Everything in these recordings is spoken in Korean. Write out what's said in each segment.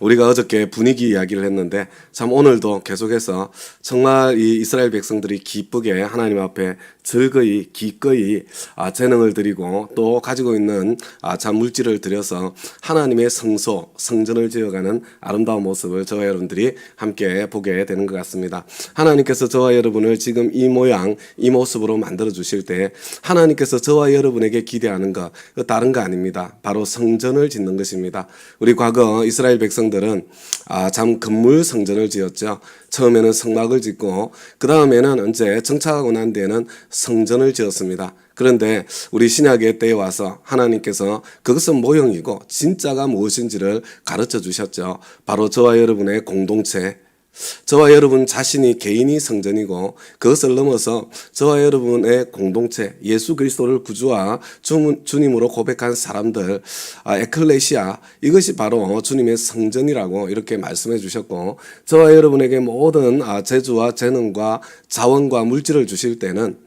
우리가 어저께 분위기 이야기를 했는데 참 오늘도 계속해서 정말 이 이스라엘 백성들이 기쁘게 하나님 앞에 즐거이 기꺼이 아, 재능을 드리고 또 가지고 있는 아, 참 물질을 들여서 하나님의 성소 성전을 지어가는 아름다운 모습을 저와 여러분들이 함께 보게 되는 것 같습니다. 하나님께서 저와 여러분을 지금 이 모양 이 모습으로 만들어 주실 때 하나님께서 저와 여러분에게 기대하는 것그 다른 거 아닙니다. 바로 성전을 짓는 것입니다. 우리 과거 이스라엘 백성 들은 아, 참 건물 성전을 지었죠. 처음에는 성막을 짓고 그 다음에는 이제 정착하고 난 뒤에는 성전을 지었습니다. 그런데 우리 신약의 때에 와서 하나님께서 그것은 모형이고 진짜가 무엇인지를 가르쳐 주셨죠. 바로 저와 여러분의 공동체, 저와 여러분 자신이 개인이 성전이고 그것을 넘어서 저와 여러분의 공동체 예수 그리스도를 구주와 주, 주님으로 고백한 사람들 아, 에클레시아 이것이 바로 주님의 성전이라고 이렇게 말씀해 주셨고 저와 여러분에게 모든 아, 재주와 재능과 자원과 물질을 주실 때는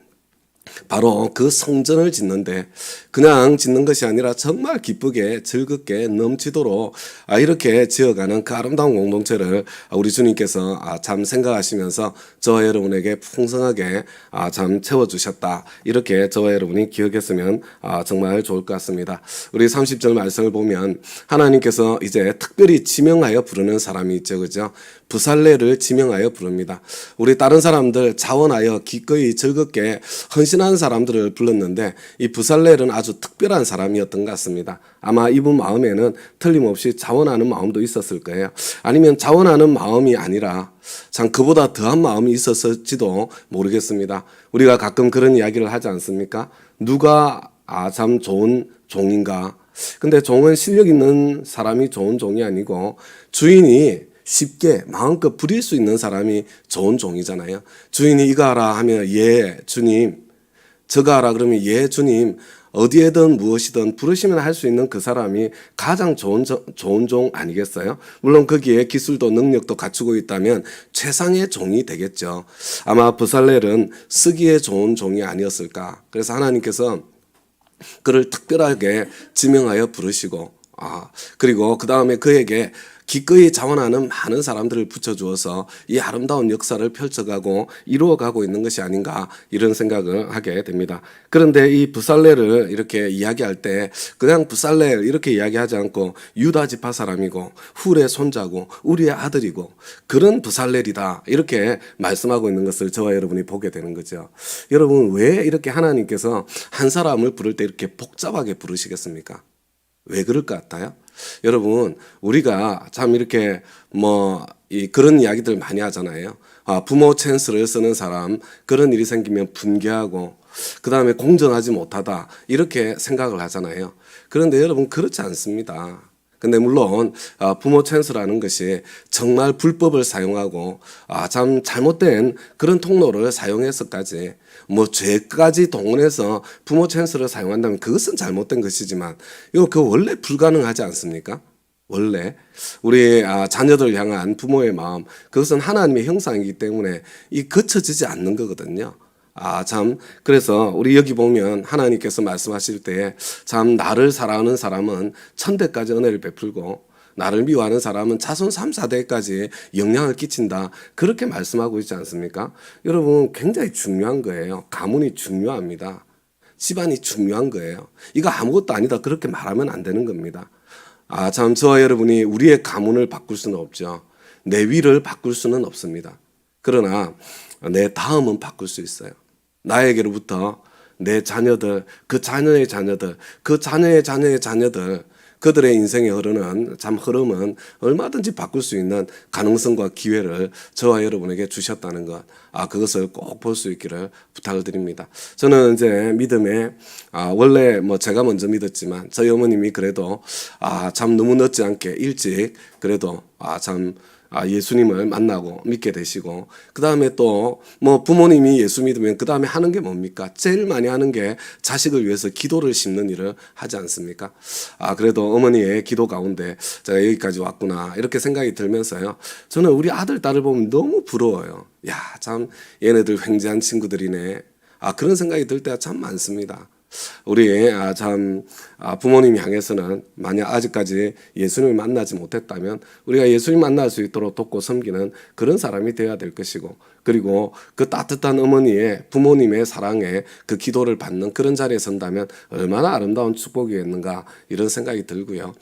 바로 그 성전을 짓는데 그냥 짓는 것이 아니라 정말 기쁘게 즐겁게 넘치도록 아, 이렇게 지어가는 그 아름다운 공동체를 우리 주님께서 아, 참 생각하시면서 저와 여러분에게 풍성하게 아, 참 채워주셨다. 이렇게 저와 여러분이 기억했으면 아, 정말 좋을 것 같습니다. 우리 30절 말씀을 보면 하나님께서 이제 특별히 지명하여 부르는 사람이 있죠. 그죠? 부살레를 지명하여 부릅니다. 우리 다른 사람들 자원하여 기꺼이 즐겁게 헌신한 사람들을 불렀는데 이 부살레는 아주 특별한 사람이었던 것 같습니다. 아마 이분 마음에는 틀림없이 자원하는 마음도 있었을 거예요. 아니면 자원하는 마음이 아니라 참 그보다 더한 마음이 있었을지도 모르겠습니다. 우리가 가끔 그런 이야기를 하지 않습니까? 누가 아 참 좋은 종인가? 근데 종은 실력 있는 사람이 좋은 종이 아니고 주인이 쉽게 마음껏 부릴 수 있는 사람이 좋은 종이잖아요. 주인이 이거 하라 하면 예 주님 저거 하라 그러면 예 주님 어디에든 무엇이든 부르시면 할 수 있는 그 사람이 가장 좋은 저- 좋은 종 아니겠어요? 물론 거기에 기술도 능력도 갖추고 있다면 최상의 종이 되겠죠. 아마 부살렐은 쓰기에 좋은 종이 아니었을까. 그래서 하나님께서 그를 특별하게 지명하여 부르시고 아 그리고 그 다음에 그에게 기꺼이 자원하는 많은 사람들을 붙여주어서 이 아름다운 역사를 펼쳐가고 이루어가고 있는 것이 아닌가 이런 생각을 하게 됩니다. 그런데 이 부살레를 이렇게 이야기할 때 그냥 부살레 이렇게 이야기하지 않고 유다 지파 사람이고 훌의 손자고 우리의 아들이고 그런 부살렐이다 이렇게 말씀하고 있는 것을 저와 여러분이 보게 되는 거죠. 여러분 왜 이렇게 하나님께서 한 사람을 부를 때 이렇게 복잡하게 부르시겠습니까? 왜 그럴 것 같아요? 여러분, 우리가 참 이렇게 뭐, 이 그런 이야기들 많이 하잖아요. 아, 부모 찬스를 쓰는 사람, 그런 일이 생기면 분개하고, 그 다음에 공정하지 못하다, 이렇게 생각을 하잖아요. 그런데 여러분, 그렇지 않습니다. 근데 물론 아, 부모 찬스라는 것이 정말 불법을 사용하고 아, 참 잘못된 그런 통로를 사용해서까지 뭐 죄까지 동원해서 부모 찬스를 사용한다면 그것은 잘못된 것이지만 이거 그 원래 불가능하지 않습니까? 원래 우리 아, 자녀들 향한 부모의 마음 그것은 하나님의 형상이기 때문에 이 거쳐지지 않는 거거든요. 아, 참. 그래서 우리 여기 보면 하나님께서 말씀하실 때 참 나를 사랑하는 사람은 천대까지 은혜를 베풀고 나를 미워하는 사람은 자손 3, 4대까지 영향을 끼친다. 그렇게 말씀하고 있지 않습니까? 여러분, 굉장히 중요한 거예요. 가문이 중요합니다. 집안이 중요한 거예요. 이거 아무것도 아니다. 그렇게 말하면 안 되는 겁니다. 아, 참, 저와 여러분이 우리의 가문을 바꿀 수는 없죠. 내 위를 바꿀 수는 없습니다. 그러나 내 다음은 바꿀 수 있어요. 나에게로부터 내 자녀들, 그 자녀의 자녀들, 그 자녀의 자녀의 자녀들, 그들의 인생에 흐르는 참 흐름은 얼마든지 바꿀 수 있는 가능성과 기회를 저와 여러분에게 주셨다는 것, 아, 그것을 꼭 볼 수 있기를 부탁을 드립니다. 저는 이제 믿음에, 아, 원래 뭐 제가 먼저 믿었지만 저희 어머님이 그래도, 아, 참 너무 늦지 않게 일찍 그래도, 아, 참, 아, 예수님을 만나고 믿게 되시고, 그 다음에 또, 뭐, 부모님이 예수 믿으면 그 다음에 하는 게 뭡니까? 제일 많이 하는 게 자식을 위해서 기도를 심는 일을 하지 않습니까? 아, 그래도 어머니의 기도 가운데 제가 여기까지 왔구나, 이렇게 생각이 들면서요. 저는 우리 아들, 딸을 보면 너무 부러워요. 야, 참, 얘네들 횡재한 친구들이네. 아, 그런 생각이 들 때가 참 많습니다. 우리 아, 참 아, 부모님 향해서는 만약 아직까지 예수님을 만나지 못했다면 우리가 예수님 만날 수 있도록 돕고 섬기는 그런 사람이 되어야 될 것이고 그리고 그 따뜻한 어머니의 부모님의 사랑에 그 기도를 받는 그런 자리에 선다면 얼마나 아름다운 축복이겠는가 이런 생각이 들고요.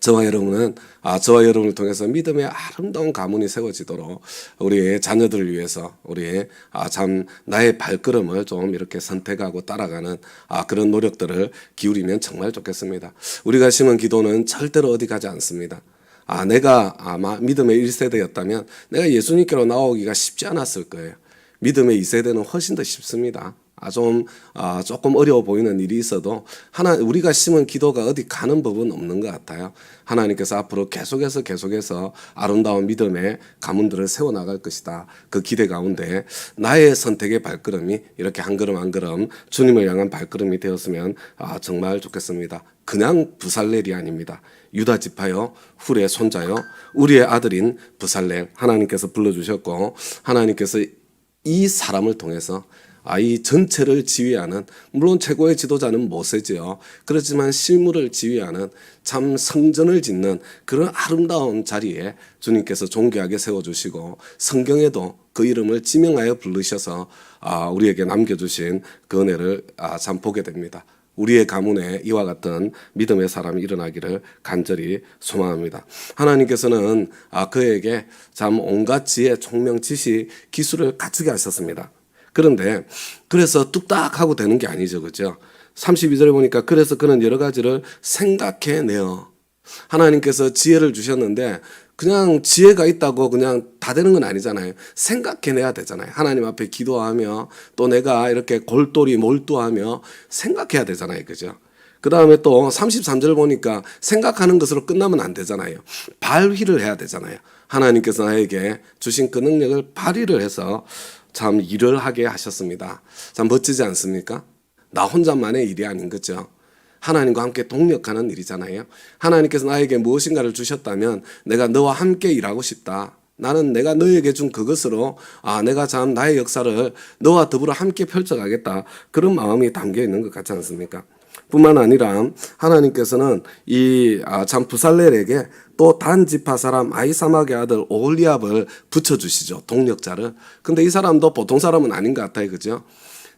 저와 여러분은 아 저와 여러분을 통해서 믿음의 아름다운 가문이 세워지도록 우리 자녀들을 위해서 우리 아참 나의 발걸음을 좀 이렇게 선택하고 따라가는 아 그런 노력들을 기울이면 정말 좋겠습니다. 우리가 심은 기도는 절대로 어디 가지 않습니다. 아 내가 아마 믿음의 1세대였다면 내가 예수님께로 나오기가 쉽지 않았을 거예요. 믿음의 2세대는 훨씬 더 쉽습니다. 아, 좀, 아, 조금 어려워 보이는 일이 있어도, 하나, 우리가 심은 기도가 어디 가는 법은 없는 것 같아요. 하나님께서 앞으로 계속해서 계속해서 아름다운 믿음의 가문들을 세워 나갈 것이다. 그 기대 가운데 나의 선택의 발걸음이 이렇게 한 걸음 한 걸음 주님을 향한 발걸음이 되었으면, 아, 정말 좋겠습니다. 그냥 부살렐이 아닙니다. 유다 지파요, 훌의 손자요, 우리의 아들인 부살렐 하나님께서 불러 주셨고 하나님께서 이 사람을 통해서 아, 이 전체를 지휘하는 물론 최고의 지도자는 모세지요. 그렇지만 실무를 지휘하는 참 성전을 짓는 그런 아름다운 자리에 주님께서 존귀하게 세워주시고 성경에도 그 이름을 지명하여 부르셔서 아, 우리에게 남겨주신 그 은혜를 아, 참 보게 됩니다. 우리의 가문에 이와 같은 믿음의 사람이 일어나기를 간절히 소망합니다. 하나님께서는 아, 그에게 참 온갖 지혜, 총명, 지식, 기술을 갖추게 하셨습니다. 그런데 그래서 뚝딱 하고 되는 게 아니죠. 그죠? 32절에 보니까 그래서 그는 여러 가지를 생각해 내어 하나님께서 지혜를 주셨는데 그냥 지혜가 있다고 그냥 다 되는 건 아니잖아요. 생각해내야 되잖아요. 하나님 앞에 기도하며 또 내가 이렇게 골똘히 몰두하며 생각해야 되잖아요. 그죠? 그 다음에 또 33절 보니까 생각하는 것으로 끝나면 안 되잖아요. 발휘를 해야 되잖아요. 하나님께서 나에게 주신 그 능력을 발휘를 해서 참 일을 하게 하셨습니다. 참 멋지지 않습니까? 나 혼자만의 일이 아닌 거죠. 하나님과 함께 동력하는 일이잖아요. 하나님께서 나에게 무엇인가를 주셨다면 내가 너와 함께 일하고 싶다. 나는 내가 너에게 준 그것으로 아 내가 참 나의 역사를 너와 더불어 함께 펼쳐가겠다. 그런 마음이 담겨 있는 것 같지 않습니까? 뿐만 아니라 하나님께서는 이 참 부살렐에게 또 단지파 사람 아이사막의 아들 오홀리압을 붙여주시죠 동력자를. 근데 이 사람도 보통 사람은 아닌 것 같아요, 그죠?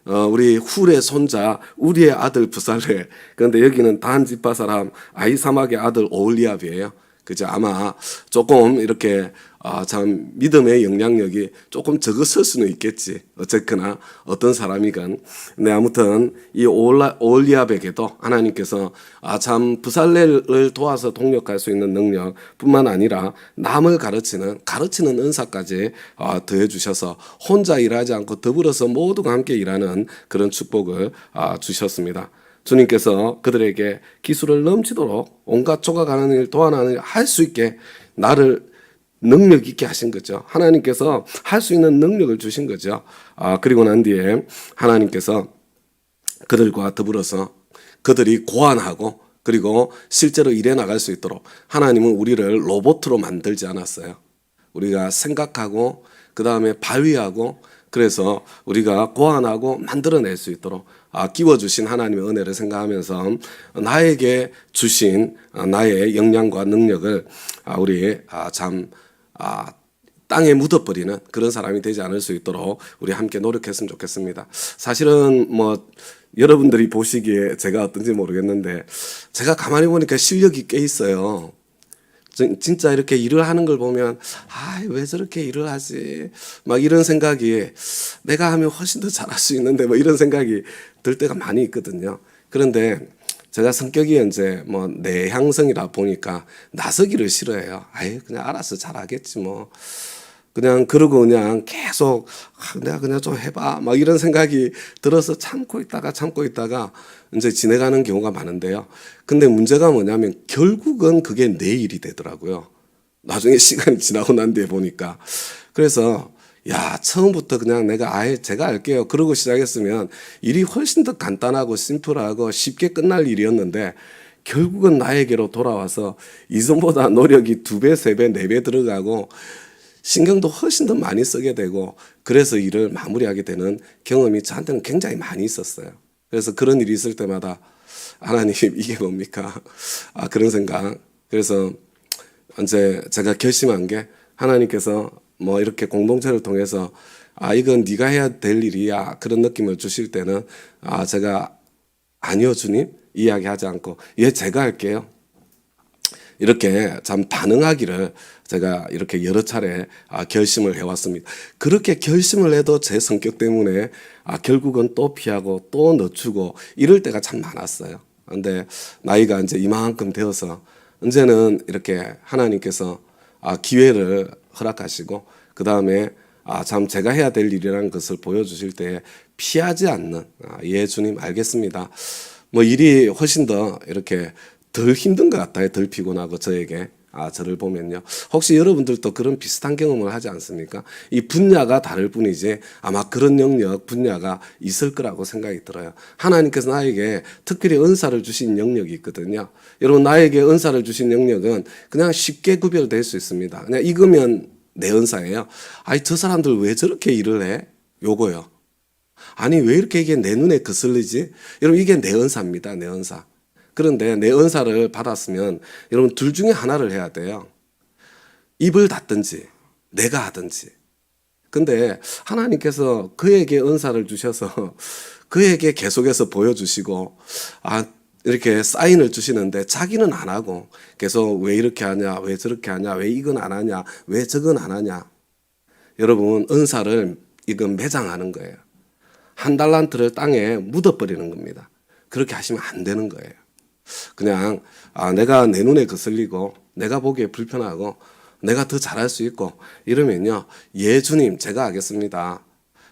어, 우리 훌의 손자 우리의 아들 부살레. 그런데 여기는 단지파 사람 아이사막의 아들 오홀리압이에요. 그죠? 아마 조금 이렇게 아, 참 믿음의 영향력이 조금 적었을 수는 있겠지. 어쨌거나 어떤 사람이건. 네, 아무튼 이 오올라, 오올리압에게도 하나님께서 아, 참 부살레를 도와서 동력할 수 있는 능력뿐만 아니라 남을 가르치는 가르치는 은사까지 아, 더해 주셔서 혼자 일하지 않고 더불어서 모두가 함께 일하는 그런 축복을 아, 주셨습니다. 주님께서 그들에게 기술을 넘치도록 온갖 조각하는 일, 도안하는 일 할 수 있게 나를 능력 있게 하신 거죠. 하나님께서 할 수 있는 능력을 주신 거죠. 아, 그리고 난 뒤에 하나님께서 그들과 더불어서 그들이 고안하고 그리고 실제로 일해 나갈 수 있도록 하나님은 우리를 로봇으로 만들지 않았어요. 우리가 생각하고 그 다음에 발휘하고 그래서 우리가 고안하고 만들어낼 수 있도록 아, 끼워주신 하나님의 은혜를 생각하면서 나에게 주신 아, 나의 역량과 능력을 아, 우리 아, 참 아, 땅에 묻어버리는 그런 사람이 되지 않을 수 있도록 우리 함께 노력했으면 좋겠습니다. 사실은 뭐 여러분들이 보시기에 제가 어떤지 모르겠는데 제가 가만히 보니까 실력이 꽤 있어요. 진- 진짜 이렇게 일을 하는 걸 보면 아 왜 저렇게 일을 하지 막 이런 생각이 내가 하면 훨씬 더 잘할 수 있는데 뭐 이런 생각이 들 때가 많이 있거든요. 그런데 제가 성격이 이제 뭐 내향성이라 보니까 나서기를 싫어해요. 아예 그냥 알아서 잘하겠지 뭐. 그냥 그러고 그냥 계속 아, 내가 그냥 좀 해봐 막 이런 생각이 들어서 참고 있다가 참고 있다가 이제 지내가는 경우가 많은데요. 근데 문제가 뭐냐면 결국은 그게 내 일이 되더라고요. 나중에 시간이 지나고 난 뒤에 보니까 그래서 야 처음부터 그냥 내가 아예 제가 할게요. 그러고 시작했으면 일이 훨씬 더 간단하고 심플하고 쉽게 끝날 일이었는데 결국은 나에게로 돌아와서 이전보다 노력이 두 배, 세 배, 네 배 들어가고 신경도 훨씬 더 많이 쓰게 되고 그래서 일을 마무리하게 되는 경험이 저한테는 굉장히 많이 있었어요. 그래서 그런 일이 있을 때마다 하나님 이게 뭡니까? 아 그런 생각. 그래서 이제 제가 결심한 게 하나님께서 뭐 이렇게 공동체를 통해서 아 이건 네가 해야 될 일이야 그런 느낌을 주실 때는 아 제가 아니요 주님 이야기하지 않고 예 제가 할게요. 이렇게 참 반응하기를 제가 이렇게 여러 차례 아, 결심을 해왔습니다. 그렇게 결심을 해도 제 성격 때문에 아, 결국은 또 피하고 또 늦추고 이럴 때가 참 많았어요. 근데 나이가 이제 이만큼 되어서 이제는 이렇게 하나님께서 아, 기회를 허락하시고 그 다음에 아, 참 제가 해야 될 일이라는 것을 보여주실 때 피하지 않는 아, 예 주님 알겠습니다. 뭐 일이 훨씬 더 이렇게 덜 힘든 것 같아요. 덜 피곤하고 저에게 아 저를 보면요. 혹시 여러분들도 그런 비슷한 경험을 하지 않습니까? 이 분야가 다를 뿐이지 아마 그런 영역 분야가 있을 거라고 생각이 들어요. 하나님께서 나에게 특별히 은사를 주신 영역이 있거든요. 여러분 나에게 은사를 주신 영역은 그냥 쉽게 구별될 수 있습니다. 그냥 익으면 내 은사예요. 아니 저 사람들 왜 저렇게 일을 해? 요거요. 아니 왜 이렇게 이게 내 눈에 거슬리지? 여러분 이게 내 은사입니다. 내 은사. 그런데 내 은사를 받았으면 여러분 둘 중에 하나를 해야 돼요. 입을 닫든지 내가 하든지. 근데 하나님께서 그에게 은사를 주셔서 그에게 계속해서 보여주시고 아 이렇게 사인을 주시는데 자기는 안 하고 계속 왜 이렇게 하냐 왜 저렇게 하냐 왜 이건 안 하냐 왜 저건 안 하냐 여러분 은사를 이건 매장하는 거예요. 한 달란트를 땅에 묻어버리는 겁니다. 그렇게 하시면 안 되는 거예요. 그냥 아 내가 내 눈에 거슬리고 내가 보기에 불편하고 내가 더 잘할 수 있고 이러면요 예 주님 제가 하겠습니다.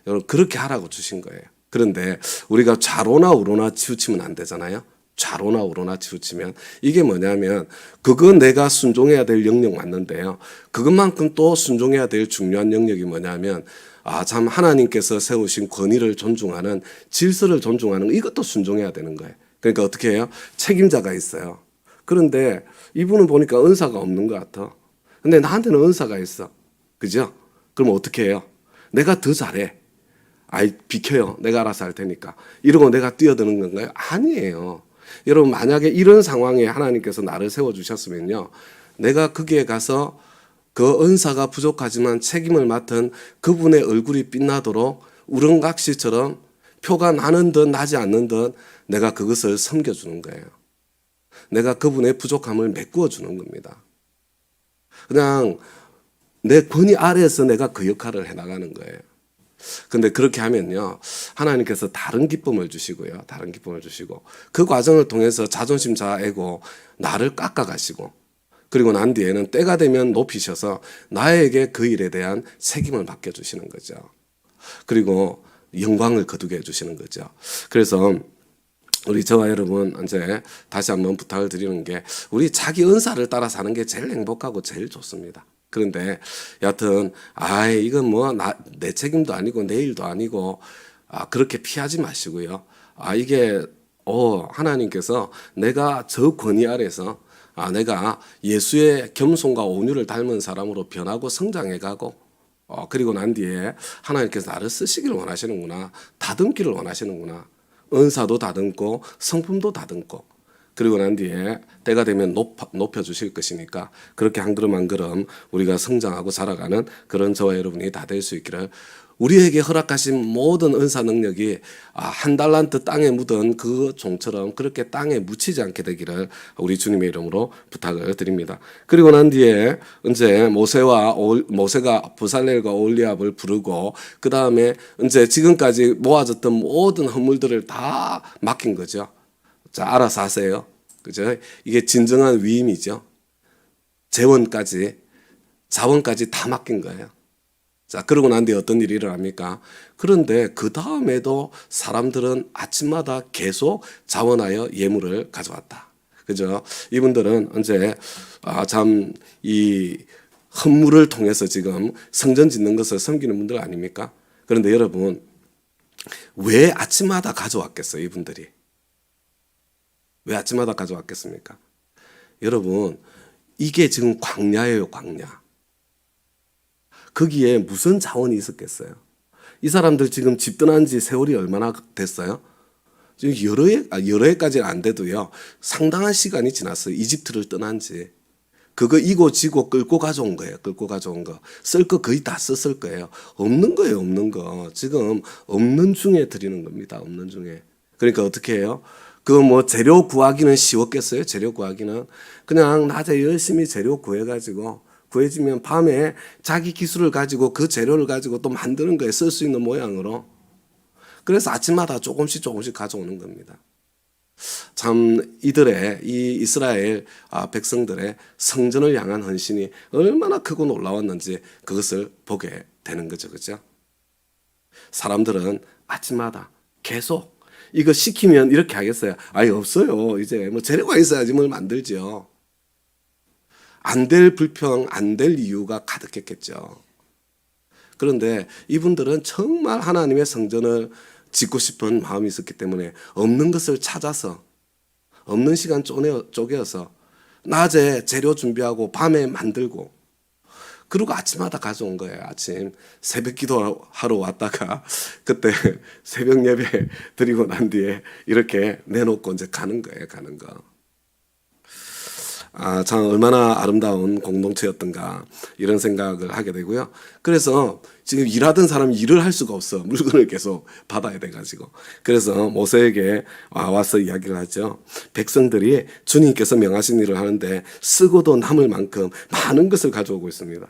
여러분 그렇게 하라고 주신 거예요. 그런데 우리가 좌로나 우로나 치우치면 안 되잖아요. 좌로나 우로나 치우치면 이게 뭐냐면 그건 내가 순종해야 될 영역 맞는데요. 그것만큼 또 순종해야 될 중요한 영역이 뭐냐면 아 참 하나님께서 세우신 권위를 존중하는 질서를 존중하는 이것도 순종해야 되는 거예요. 그러니까 어떻게 해요? 책임자가 있어요. 그런데 이분은 보니까 은사가 없는 것 같아. 근데 나한테는 은사가 있어. 그죠? 그럼 어떻게 해요? 내가 더 잘해. 아이, 비켜요. 내가 알아서 할 테니까. 이러고 내가 뛰어드는 건가요? 아니에요. 여러분, 만약에 이런 상황에 하나님께서 나를 세워주셨으면요. 내가 거기에 가서 그 은사가 부족하지만 책임을 맡은 그분의 얼굴이 빛나도록 우렁각시처럼 표가 나는 듯 나지 않는 듯 내가 그것을 섬겨주는 거예요. 내가 그분의 부족함을 메꾸어 주는 겁니다. 그냥 내 권위 아래에서 내가 그 역할을 해 나가는 거예요. 근데 그렇게 하면요. 하나님께서 다른 기쁨을 주시고요. 다른 기쁨을 주시고 그 과정을 통해서 자존심 자아고 나를 깎아 가시고 그리고 난 뒤에는 때가 되면 높이셔서 나에게 그 일에 대한 책임을 맡겨 주시는 거죠. 그리고 영광을 거두게 해 주시는 거죠. 그래서 우리 저와 여러분 이제 다시 한번 부탁을 드리는 게 우리 자기 은사를 따라 사는 게 제일 행복하고 제일 좋습니다. 그런데 여하튼 아 이건 뭐 내 책임도 아니고 내 일도 아니고 아 그렇게 피하지 마시고요. 아 이게 어 하나님께서 내가 저 권위 아래서 아 내가 예수의 겸손과 온유를 닮은 사람으로 변하고 성장해 가고 어 그리고 난 뒤에 하나님께서 나를 쓰시기를 원하시는구나. 다듬기를 원하시는구나. 은사도 다듬고 성품도 다듬고 그리고 난 뒤에 때가 되면 높아, 높여 주실 것이니까 그렇게 한 걸음 한 걸음 우리가 성장하고 자라가는 그런 저와 여러분이 다 될 수 있기를 우리에게 허락하신 모든 은사 능력이 아, 한 달란트 땅에 묻은 그 종처럼 그렇게 땅에 묻히지 않게 되기를 우리 주님의 이름으로 부탁을 드립니다. 그리고 난 뒤에 이제 모세와 모세가 부살렐과 올리압을 부르고 그 다음에 이제 지금까지 모아졌던 모든 허물들을 다 맡긴 거죠. 자, 알아서 하세요. 그죠? 이게 진정한 위임이죠. 재원까지, 자원까지 다 맡긴 거예요. 자, 그러고 난 뒤에 어떤 일이 일어납니까? 그런데 그 다음에도 사람들은 아침마다 계속 자원하여 예물을 가져왔다. 그죠? 이분들은 이제, 아, 참, 이 헌물을 통해서 지금 성전 짓는 것을 섬기는 분들 아닙니까? 그런데 여러분, 왜 아침마다 가져왔겠어요, 이분들이? 왜 아침마다 가져왔겠습니까? 여러분, 이게 지금 광야예요, 광야. 거기에 무슨 자원이 있었겠어요? 이 사람들 지금 집 떠난 지 세월이 얼마나 됐어요? 지금 여러 해, 아, 여러 해까지는 안 돼도요. 상당한 시간이 지났어요. 이집트를 떠난 지. 그거 이고 지고 끌고 가져온 거예요. 끌고 가져온 거. 쓸 거 거의 다 썼을 거예요. 없는 거예요. 없는 거. 지금 없는 중에 드리는 겁니다. 없는 중에. 그러니까 어떻게 해요? 그 뭐 재료 구하기는 쉬웠겠어요? 재료 구하기는. 그냥 낮에 열심히 재료 구해가지고 구해지면 밤에 자기 기술을 가지고 그 재료를 가지고 또 만드는 거예요. 쓸수 있는 모양으로. 그래서 아침마다 조금씩 조금씩 가져오는 겁니다. 참 이들의 이 이스라엘 아, 백성들의 성전을 향한 헌신이 얼마나 크고 놀라웠는지 그것을 보게 되는 거죠, 그죠? 사람들은 아침마다 계속 이거 시키면 이렇게 하겠어요. 아니 없어요. 이제 뭐 재료가 있어야지 뭘 만들죠. 안 될 불평, 안 될 이유가 가득했겠죠. 그런데 이분들은 정말 하나님의 성전을 짓고 싶은 마음이 있었기 때문에 없는 것을 찾아서 없는 시간 쪼개- 쪼개어서 낮에 재료 준비하고 밤에 만들고 그리고 아침마다 가져온 거예요. 아침 새벽 기도하러 왔다가 그때 새벽 예배 드리고 난 뒤에 이렇게 내놓고 이제 가는 거예요. 가는 거. 아, 참 얼마나 아름다운 공동체였던가 이런 생각을 하게 되고요. 그래서 지금 일하던 사람이 일을 할 수가 없어. 물건을 계속 받아야 돼 가지고. 그래서 모세에게 와- 와서 이야기를 하죠. 백성들이 주님께서 명하신 일을 하는데 쓰고도 남을 만큼 많은 것을 가져오고 있습니다.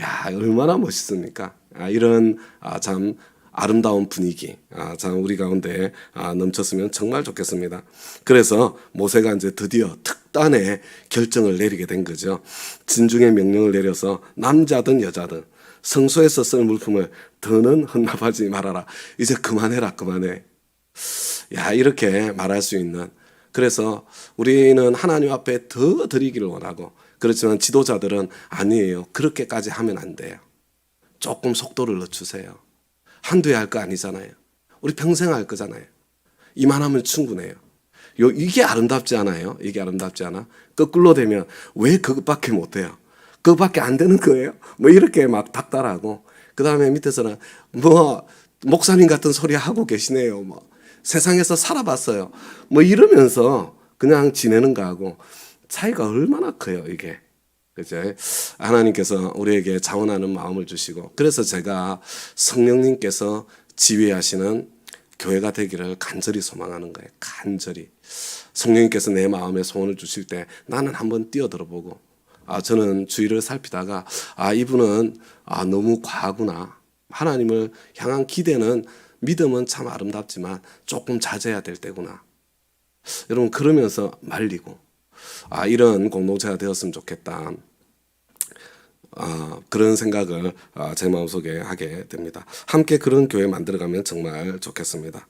야, 얼마나 멋있습니까? 아, 이런 아, 참 아름다운 분위기, 아, 참 우리 가운데 아, 넘쳤으면 정말 좋겠습니다. 그래서 모세가 이제 드디어 특단의 결정을 내리게 된 거죠. 진중의 명령을 내려서 남자든 여자든 성소에서 쓸 물품을 더는 헌납하지 말아라. 이제 그만해라, 그만해. 야, 이렇게 말할 수 있는. 그래서 우리는 하나님 앞에 더 드리기를 원하고, 그렇지만 지도자들은 아니에요. 그렇게까지 하면 안 돼요. 조금 속도를 늦추세요. 한두 해 할 거 아니잖아요. 우리 평생 할 거잖아요. 이만하면 충분해요. 요, 이게 아름답지 않아요? 이게 아름답지 않아? 거꾸로 되면 왜 그것밖에 못 해요? 그것밖에 안 되는 거예요? 뭐 이렇게 막 닥달하고, 그 다음에 밑에서는 뭐, 목사님 같은 소리 하고 계시네요. 뭐, 세상에서 살아봤어요. 뭐 이러면서 그냥 지내는 거하고 차이가 얼마나 커요, 이게. 그죠? 하나님께서 우리에게 자원하는 마음을 주시고, 그래서 제가 성령님께서 지휘하시는 교회가 되기를 간절히 소망하는 거예요. 간절히. 성령님께서 내 마음에 소원을 주실 때 나는 한번 뛰어들어 보고, 아, 저는 주위를 살피다가, 아, 이분은, 아, 너무 과하구나. 하나님을 향한 기대는, 믿음은 참 아름답지만 조금 자제해야 될 때구나. 여러분, 그러면서 말리고, 아, 이런 공동체가 되었으면 좋겠다. 아, 그런 생각을 아, 제 마음속에 하게 됩니다. 함께 그런 교회 만들어가면 정말 좋겠습니다.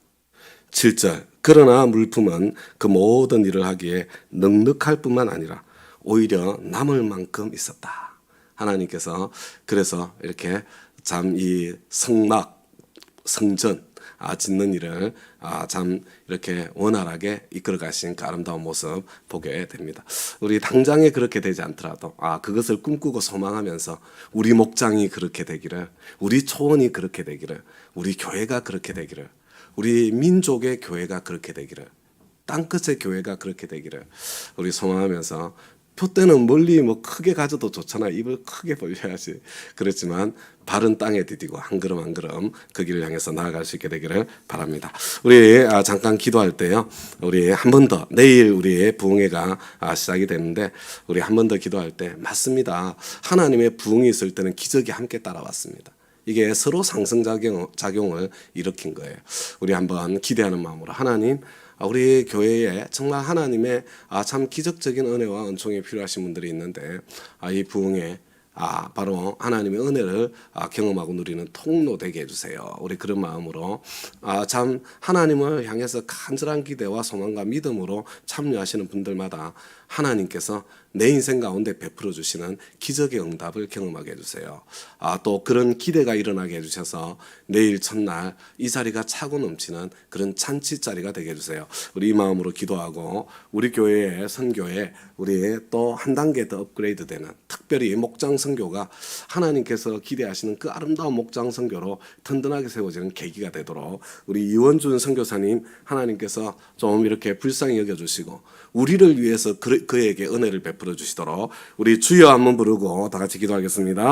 7절 그러나 물품은 그 모든 일을 하기에 넉넉할 뿐만 아니라 오히려 남을 만큼 있었다. 하나님께서 그래서 이렇게 참 이 성막 성전 아, 짓는 일을 아, 참 이렇게 원활하게 이끌어 가신 그 아름다운 모습 보게 됩니다. 우리 당장에 그렇게 되지 않더라도 아, 그것을 꿈꾸고 소망하면서 우리 목장이 그렇게 되기를, 우리 초원이 그렇게 되기를, 우리 교회가 그렇게 되기를, 우리 민족의 교회가 그렇게 되기를, 땅끝의 교회가 그렇게 되기를 우리 소망하면서 표대는 멀리 뭐 크게 가져도 좋잖아. 입을 크게 벌려야지. 그렇지만 발은 땅에 디디고 한 걸음 한 걸음 그 길을 향해서 나아갈 수 있게 되기를 바랍니다. 우리 아, 잠깐 기도할 때요. 우리 한 번 더 내일 우리의 부흥회가 아, 시작이 되는데 우리 한 번 더 기도할 때 맞습니다. 하나님의 부흥이 있을 때는 기적이 함께 따라왔습니다. 이게 서로 상승작용, 작용을 일으킨 거예요. 우리 한번 기대하는 마음으로 하나님, 아, 우리 교회에 정말 하나님의 아, 참 기적적인 은혜와 은총이 필요하신 분들이 있는데 아, 이 부흥에 아, 바로 하나님의 은혜를 아, 경험하고 누리는 통로 되게 해주세요. 우리 그런 마음으로 아, 참 하나님을 향해서 간절한 기대와 소망과 믿음으로 참여하시는 분들마다 하나님께서 내 인생 가운데 베풀어 주시는 기적의 응답을 경험하게 해주세요. 아, 또 그런 기대가 일어나게 해주셔서 내일 첫날 이 자리가 차고 넘치는 그런 잔치 자리가 되게 해주세요. 우리 이 마음으로 기도하고 우리 교회의 선교에 우리 또 한 단계 더 업그레이드 되는 특별히 목장 선교가 하나님께서 기대하시는 그 아름다운 목장 선교로 든든하게 세워지는 계기가 되도록 우리 이원준 선교사님 하나님께서 좀 이렇게 불쌍히 여겨주시고 우리를 위해서 그, 그에게 은혜를 베풀어 주시도록 우리 주여 한번 부르고 다 같이 기도하겠습니다.